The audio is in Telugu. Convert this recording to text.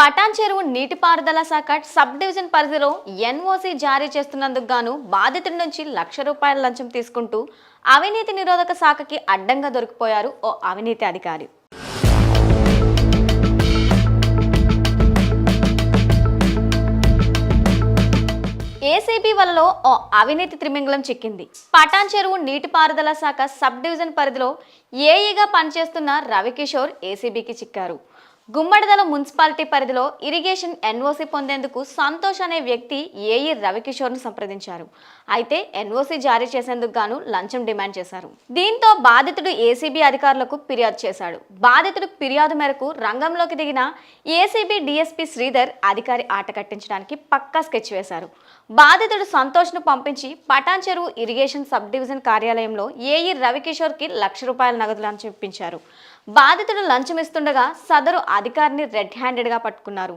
పటాన్ చెరువు నీటిపారుదల శాఖ సబ్ డివిజన్ పరిధిలో ఎన్ఓసి జారీ చేస్తున్నందుకు గాను బాధితుడి నుంచి లక్ష రూపాయల లంచం తీసుకుంటూ అవినీతి నిరోధక శాఖకి అడ్డంగా దొరికిపోయారు ఓ అవినీతి అధికారి. ఏసీబీ వలలో ఓ అవినీతి త్రిమింగలం చిక్కింది. పటాన్ చెరువు నీటిపారుదల శాఖ సబ్ డివిజన్ పరిధిలో ఏఈగా పనిచేస్తున్న రవికిషోర్ ఏసీబీకి చిక్కారు. గుమ్మడిదల మున్సిపాలిటీ పరిధిలో ఇరిగేషన్ ఎన్ఓసి పొందేందుకు సంతోష్ అనే వ్యక్తి ఏఈ రవికిషోర్ను సంప్రదించారు. అయితే ఎన్ఓసి జారీ చేసేందుకు గాను లంచం డిమాండ్ చేశారు. దీంతో బాధితుడు ఏసీబీ అధికారులకు ఫిర్యాదు చేశాడు. బాధితుడు ఫిర్యాదు మేరకు రంగంలోకి దిగిన ఏసీబీ డిఎస్పీ శ్రీధర్ అధికారి ఆట కట్టించడానికి పక్కా స్కెచ్ వేశారు. బాధితుడు సంతోష్ను పంపించి Patancheru irrigation sub division కార్యాలయంలో ఏఈ రవికిషోర్కి లక్ష రూపాయల నగదు లంచం ఇప్పించారు బాధితుడు లంచం ఇస్తుండగా సదరు అధికారిని రెడ్ హ్యాండెడ్గా పట్టుకున్నారు.